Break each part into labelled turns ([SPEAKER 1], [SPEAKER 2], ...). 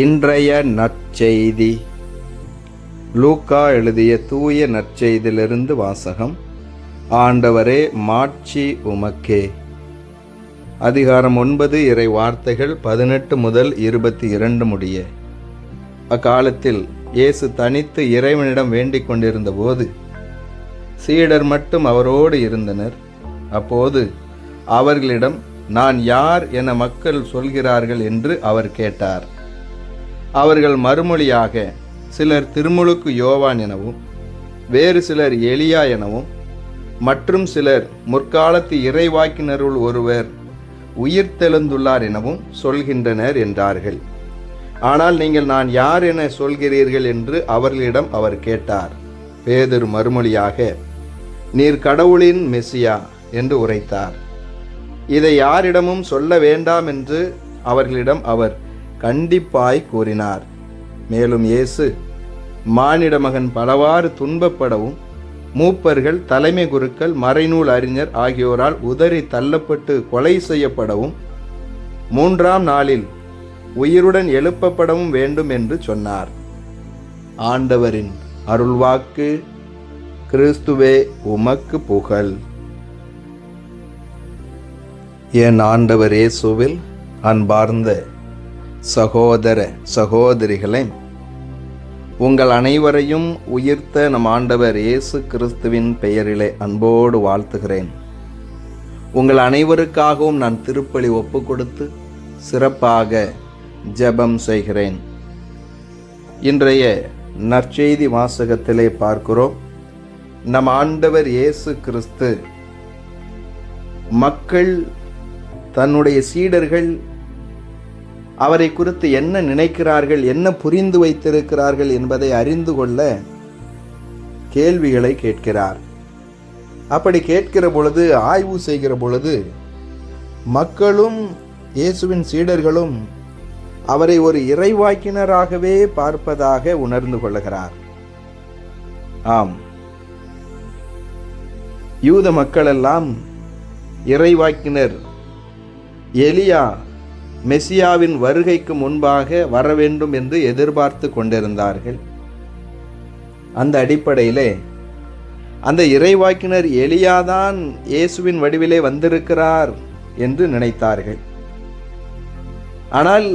[SPEAKER 1] இன்றைய நற்செய்தி. லூக்கா எழுதிய தூய நற்செய்தியிலிருந்து வாசகம். ஆண்டவரே மாட்சி உமக்கே. அதிகாரம் ஒன்பது இறை வார்த்தைகள் பதினெட்டு முதல் இருபத்தி இரண்டு முடிய. அக்காலத்தில் இயேசு தனித்து இறைவனிடம் வேண்டிக் கொண்டிருந்த போது சீடர் மட்டும் அவரோடு இருந்தனர். அப்போது அவர்களிடம் நான் யார் என மக்கள் சொல்கிறார்கள் என்று அவர் கேட்டார். அவர்கள் மறுமொழியாக சிலர் திருமுழுக்கு யோவான் எனவும் வேறு சிலர் எலியா எனவும் மற்றும் சிலர் முற்காலத்து இறைவாக்கினருள் ஒருவர் உயிர்த்தெழுந்துள்ளார் எனவும் சொல்கின்றனர் என்றார்கள். ஆனால் நீங்கள் நான் யார் என சொல்கிறீர்கள்? என்று அவர்களிடம் அவர் கேட்டார். பேதர் மறுமொழியாக நீர் கடவுளின் மெசியா என்று உரைத்தார். இதை யாரிடமும் சொல்ல வேண்டாம் என்று அவர்களிடம் அவர் கண்டிப்பாய் கூறினார். மேலும் இயேசு மானிட மகன் பலவாறு துன்பப்படவும் மூப்பர்கள் தலைமை குருக்கள் மறைநூல் அறிஞர் ஆகியோரால் உதறி தள்ளப்பட்டு கொலை செய்யப்படவும் மூன்றாம் நாளில் உயிருடன் எழுப்பப்படவும் வேண்டும் என்று சொன்னார். ஆண்டவரின் அருள்வாக்கு கிறிஸ்துவே உமக்கு புகழ். என் ஆண்டவர் இயேசுவில் அன்பார்ந்த சகோதர சகோதரிகளே உங்கள் அனைவரையும் உயிர்த்த நம் ஆண்டவர் இயேசு கிறிஸ்துவின் பெயரிலே அன்போடு வாழ்த்துகிறேன். உங்கள் அனைவருக்காகவும் நான் திருப்பலி ஒப்பு கொடுத்து சிறப்பாக ஜெபம் செய்கிறேன். இன்றைய நற்செய்தி வாசகத்திலே பார்க்கிறோம் நம் ஆண்டவர் இயேசு கிறிஸ்து மக்கள் தன்னுடைய சீடர்கள் அவரை குறித்து என்ன நினைக்கிறார்கள் என்ன புரிந்து வைத்திருக்கிறார்கள் என்பதை அறிந்து கொள்ள கேள்விகளை கேட்கிறார். அப்படி கேட்கிற பொழுது ஆய்வு செய்கிற பொழுது மக்களும் இயேசுவின் சீடர்களும் அவரை ஒரு இறைவாக்கினராகவே பார்ப்பதாக உணர்ந்து கொள்கிறார். ஆம். யூத மக்களெல்லாம் இறைவாக்கினர் எலியா மெசியாவின் வருகைக்கு முன்பாக வர வேண்டும் என்று எதிர்பார்த்து கொண்டிருந்தார்கள். அந்த அடிப்படையிலே அந்த இறைவாக்கினர் எளியாதான் இயேசுவின் வடிவிலே வந்திருக்கிறார் என்று நினைத்தார்கள். ஆனால்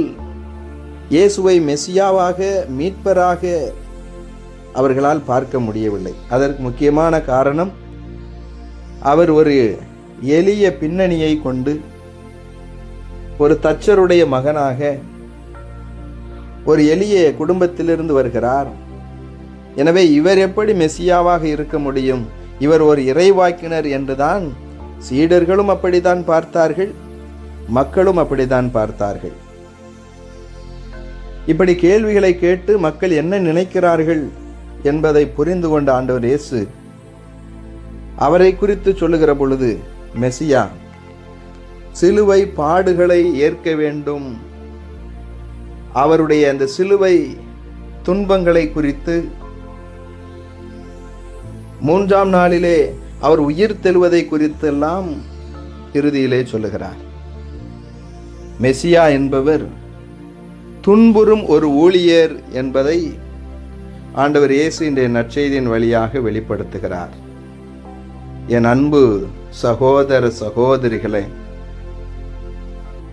[SPEAKER 1] இயேசுவை மெசியாவாக மீட்பராக அவர்களால் பார்க்க முடியவில்லை. அதற்கு முக்கியமான காரணம் அவர் ஒரு எளிய பின்னணியை கொண்டு ஒரு தச்சருடைய மகனாக ஒரு எளிய குடும்பத்திலிருந்து வருகிறார். எனவே இவர் எப்படி மெசியாவாக இருக்க முடியும்? இவர் ஒரு இறைவாக்கினர் என்றுதான் சீடர்களும் அப்படித்தான் பார்த்தார்கள் மக்களும் அப்படித்தான் பார்த்தார்கள். இப்படி கேள்விகளை கேட்டு மக்கள் என்ன நினைக்கிறார்கள் என்பதை புரிந்து கொண்ட ஆண்டவர் இயேசு அவரை குறித்து சொல்லுகிற பொழுது மெசியா சிலுவை பாடுகளை ஏற்க வேண்டும். அவருடைய அந்த சிலுவை துன்பங்களை குறித்து மூன்றாம் நாளிலே அவர் உயிர் தெழுவதை குறித்தெல்லாம் இறுதியிலே சொல்லுகிறார். மெசியா என்பவர் துன்புறும் ஒரு ஊழியர் என்பதை ஆண்டவர் இயேசு இன்றைய நற்செய்தியின் வழியாக வெளிப்படுத்துகிறார். என் அன்பு சகோதர சகோதரிகளை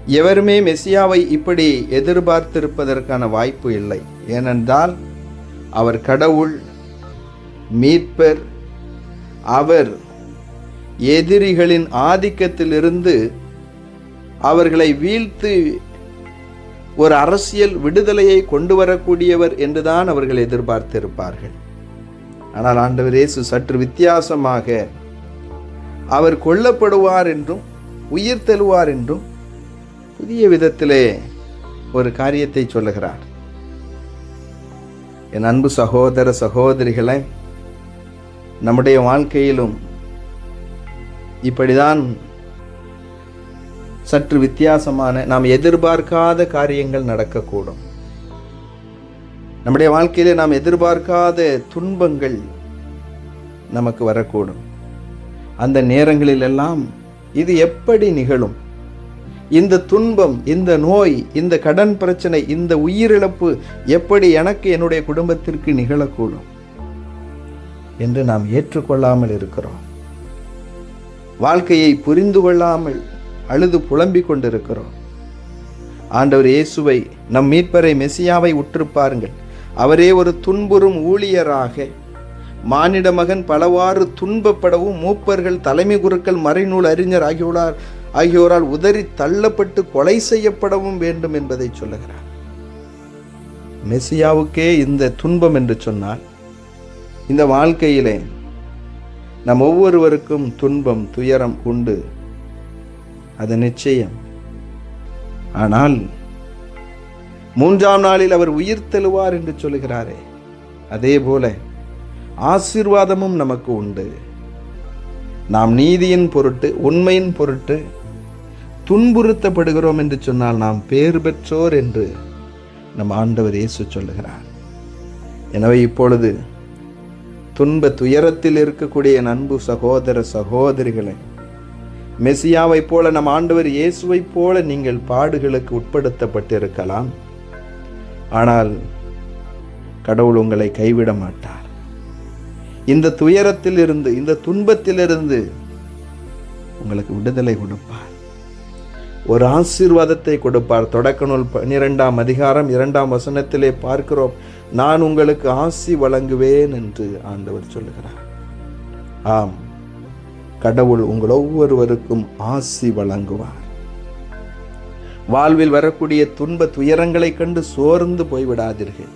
[SPEAKER 1] எவருமே மெசியாவை இப்படி எதிர்பார்த்திருப்பதற்கான வாய்ப்பு இல்லை. ஏனென்றால் அவர் கடவுள் மீட்பர் அவர் எதிரிகளின் ஆதிக்கத்திலிருந்து அவர்களை வீழ்த்து ஒரு அரசியல் விடுதலையை கொண்டு வரக்கூடியவர் என்றுதான் அவர்கள் எதிர்பார்த்திருப்பார்கள். ஆனால் ஆண்டவர் இயேசு சற்று வித்தியாசமாக அவர் கொல்லப்படுவார் என்றும் உயிர் தெழுவார் என்றும் புதிய விதத்திலே ஒரு காரியத்தை சொல்லுகிறார். என் அன்பு சகோதர சகோதரிகளை நம்முடைய வாழ்க்கையிலும் இப்படிதான் சற்று வித்தியாசமான நாம் எதிர்பார்க்காத காரியங்கள் நடக்கக்கூடும். நம்முடைய வாழ்க்கையிலே நாம் எதிர்பார்க்காத துன்பங்கள் நமக்கு வரக்கூடும். அந்த நேரங்களிலெல்லாம் இது எப்படி நிகழும்? இந்த துன்பம் இந்த நோய் இந்த கடன் பிரச்சனை இந்த உயிரிழப்பு எப்படி எனக்கு என்னுடைய குடும்பத்திற்கு நிகழக்கூடும் என்று நாம் ஏற்றுக்கொள்ளாமல் இருக்கிறோம். வாழ்க்கையை புரிந்து கொள்ளாமல் அழுது புலம்பிக் கொண்டிருக்கிறோம். ஆண்டவர் இயேசுவை நம் மீட்பரை மெசியாவை உற்று பாருங்கள். அவரே ஒரு துன்புறும் ஊழியராக மானிட மகன் பலவாறு துன்பப்படவும் மூப்பர்கள் தலைமை குருக்கள் மறைநூல் அறிஞர் ஆகியுள்ளார் ஆகியோரால் உதறி தள்ளப்பட்டு கொலை செய்யப்படவும் வேண்டும் என்பதை சொல்லுகிறார். மெசியாவுக்கே இந்த துன்பம் என்று சொன்னால் இந்த வாழ்க்கையிலே நம் ஒவ்வொருவருக்கும் துன்பம் துயரம் உண்டு. அது நிச்சயம். ஆனால் மூன்றாம் நாளில் அவர் உயிர் தெழுவார் என்று சொல்லுகிறாரே அதே போல ஆசீர்வாதமும் நமக்கு உண்டு. நாம் நீதியின் பொருட்டு உண்மையின் பொருட்டு துன்புறுத்தப்படுகிறோம் என்று சொன்னால் நாம் பேர் பெற்றோர் என்று நம் ஆண்டவர் இயேசு சொல்லுகிறார். எனவே இப்பொழுது துன்ப துயரத்தில் இருக்கக்கூடிய அன்பு சகோதர சகோதரிகளை மெசியாவைப் போல நம் ஆண்டவர் இயேசுவைப் போல நீங்கள் பாடுகளுக்கு உட்படுத்தப்பட்டிருக்கலாம். ஆனால் கடவுள் உங்களை கைவிட மாட்டார். இந்த துயரத்தில் இருந்து இந்த துன்பத்திலிருந்து உங்களுக்கு விடுதலை கொடுப்பார். ஒரு ஆசீர்வாதத்தை கொடுப்பார். தொடக்க நூல் பன்னிரெண்டாம் அதிகாரம் இரண்டாம் வசனத்திலே பார்க்கிறோம். நான் உங்களுக்கு ஆசி வழங்குவேன் என்று ஆண்டவர் சொல்லுகிறார். ஆம். கடவுள் உங்கள் ஒவ்வொருவருக்கும் ஆசி வழங்குவார். வாழ்வில் வரக்கூடிய துன்ப துயரங்களை கண்டு சோர்ந்து போய்விடாதீர்கள்.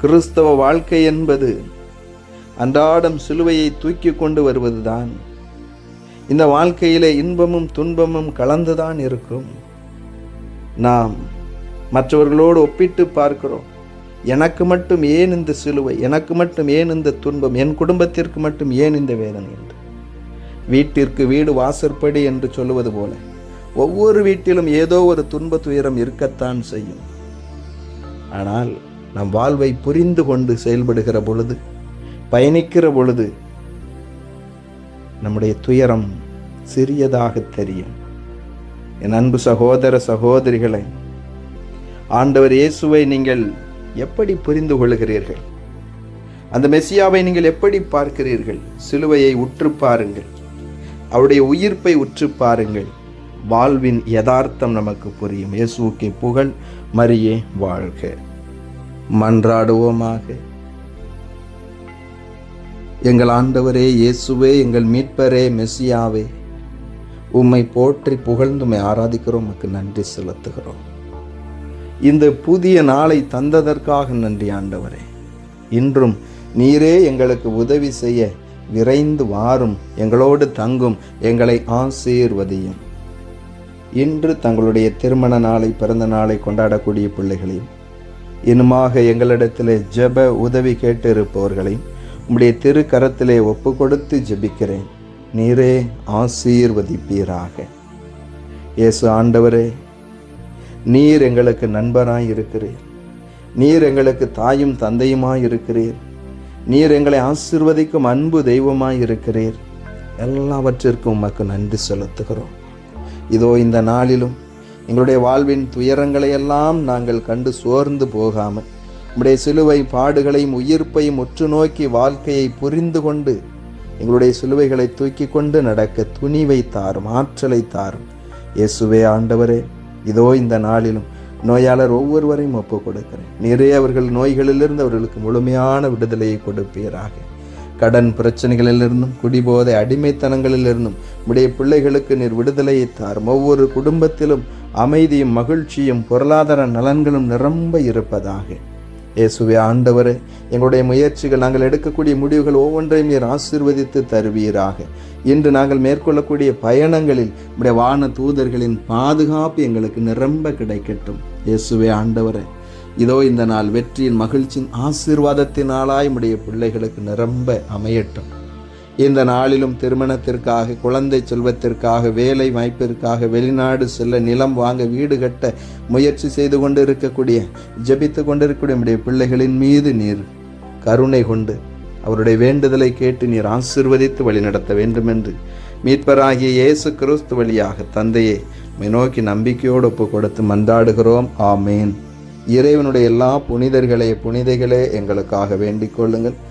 [SPEAKER 1] கிறிஸ்தவ வாழ்க்கை என்பது அன்றாடம் சிலுவையை தூக்கி கொண்டு வருவதுதான். இந்த வாழ்க்கையிலே இன்பமும் துன்பமும் கலந்துதான் இருக்கும். நாம் மற்றவர்களோடு ஒப்பிட்டு பார்க்கிறோம். எனக்கு மட்டும் ஏன் இந்த சிலுவை? எனக்கு மட்டும் ஏன் இந்த துன்பம்? என் குடும்பத்திற்கு மட்டும் ஏன் இந்த வேதனை என்று? வீட்டிற்கு வீடு வாசற்படி என்று சொல்லுவது போல ஒவ்வொரு வீட்டிலும் ஏதோ ஒரு துன்ப துயரம் இருக்கத்தான் செய்யும். ஆனால் நம் வாழ்வை புரிந்து கொண்டு செயல்படுகிற பொழுது பயணிக்கிற பொழுது நம்முடைய துயரம் சிறியதாக தெரியும். என் அன்பு சகோதர சகோதரிகளை ஆண்டவர் இயேசுவை நீங்கள் எப்படி புரிந்து கொள்கிறீர்கள்? அந்த மெசியாவை நீங்கள் எப்படி பார்க்கிறீர்கள்? சிலுவையை உற்று பாருங்கள். அவருடைய உயிர்ப்பை உற்று பாருங்கள். வாழ்வின் யதார்த்தம் நமக்கு புரியும். இயேசுவுக்கு புகழ் மரியே வாழ்க. மன்றாடுவோமாக. எங்கள் ஆண்டவரே இயேசுவே எங்கள் மீட்பரே மெஸ்ஸியாவே உம்மை போற்றி புகழ்ந்து உம்மை ஆராதிக்கிறோம் உமக்கு நன்றி செலுத்துகிறோம். இந்த புதிய நாளை தந்ததற்காக நன்றி ஆண்டவரே. இன்றும் நீரே எங்களுக்கு உதவி செய்ய விரைந்து வாரும் எங்களோடு தங்கும் எங்களை ஆசீர்வதியும். இன்று தங்களுடைய திருமண நாளை பிறந்த நாளை கொண்டாடக்கூடிய பிள்ளைகளையும் இன்னுமாக எங்களிடத்திலே ஜெப உதவி கேட்டு இருப்பவர்களையும் உம்முடைய திருக்கரத்திலே ஒப்பு கொடுத்து ஜெபிக்கிறேன். நீரே ஆசீர்வதிப்பீராக. இயேசு ஆண்டவரே நீர் எங்களுக்கு நண்பராய் இருக்கிறீர். நீர் எங்களுக்கு தாயும் தந்தையுமாய் இருக்கிறீர். நீர் எங்களை ஆசிர்வதிக்கும் அன்பு தெய்வமாய் இருக்கிறீர். எல்லாவற்றிற்கும் உமக்கு நன்றி செலுத்துகிறோம். இதோ இந்த நாளிலும் எங்களுடைய வாழ்வின் துயரங்களை எல்லாம் நாங்கள் கண்டு சோர்ந்து போகாமல் உம்முடைய சிலுவை பாடுகளையும் உயிர்ப்பையும் உற்று நோக்கி வாழ்க்கையை புரிந்து கொண்டு எங்களுடைய சிலுவைகளை தூக்கி கொண்டு நடக்க துணிவை தாரும் ஆற்றலை தாரும். இயேசுவே ஆண்டவரே இதோ இந்த நாளிலும் நோயாளர் ஒவ்வொருவரையும் ஒப்பு கொடுக்கிறேன். நிறைய அவர்கள் நோய்களிலிருந்து அவர்களுக்கு முழுமையான விடுதலையை கொடுப்பீராக. கடன் பிரச்சனைகளிலிருந்தும் குடிபோதை அடிமைத்தனங்களிலிருந்தும் உடைய பிள்ளைகளுக்கு நீர் விடுதலையை தாரும். ஒவ்வொரு குடும்பத்திலும் அமைதியும் மகிழ்ச்சியும் பொருளாதார நலன்களும் நிரம்ப இருப்பதாக இயேசுவே ஆண்டவரே எங்களுடைய முயற்சிகள் நாங்கள் எடுக்கக்கூடிய முடிவுகள் ஒவ்வொன்றையும் நீர் ஆசீர்வதித்து தருவீராக. இன்று நாங்கள் மேற்கொள்ளக்கூடிய பயணங்களில் உடைய வான தூதர்களின் பாதுகாப்பு எங்களுக்கு நிரம்ப கிடைக்கட்டும். இயேசுவே ஆண்டவரே இதோ இந்த நாள் வெற்றியின் மகிழ்ச்சியின் ஆசீர்வாதத்தினாலாய் நம்முடைய பிள்ளைகளுக்கு நிரம்ப அமையட்டும். இந்த நாளிலும் திருமணத்திற்காக குழந்தை செல்வத்திற்காக வேலை வாய்ப்பிற்காக வெளிநாடு செல்ல நிலம் வாங்க வீடு கட்ட முயற்சி செய்து கொண்டு இருக்கக்கூடிய ஜெபித்து கொண்டிருக்கக்கூடிய நம்முடைய பிள்ளைகளின் மீது நீர் கருணை கொண்டு அவருடைய வேண்டுதலை கேட்டு நீர் ஆசிர்வதித்து வழிநடத்த வேண்டும் என்று மீட்பராகிய இயேசு கிறிஸ்து வழியாக தந்தையே நோக்கி நம்பிக்கையோடு ஒப்பு கொடுத்து மன்றாடுகிறோம். ஆமேன். இறைவனுடைய எல்லா புனிதர்களே புனிதைகளே எங்களுக்காக வேண்டிக் கொள்ளுங்கள்.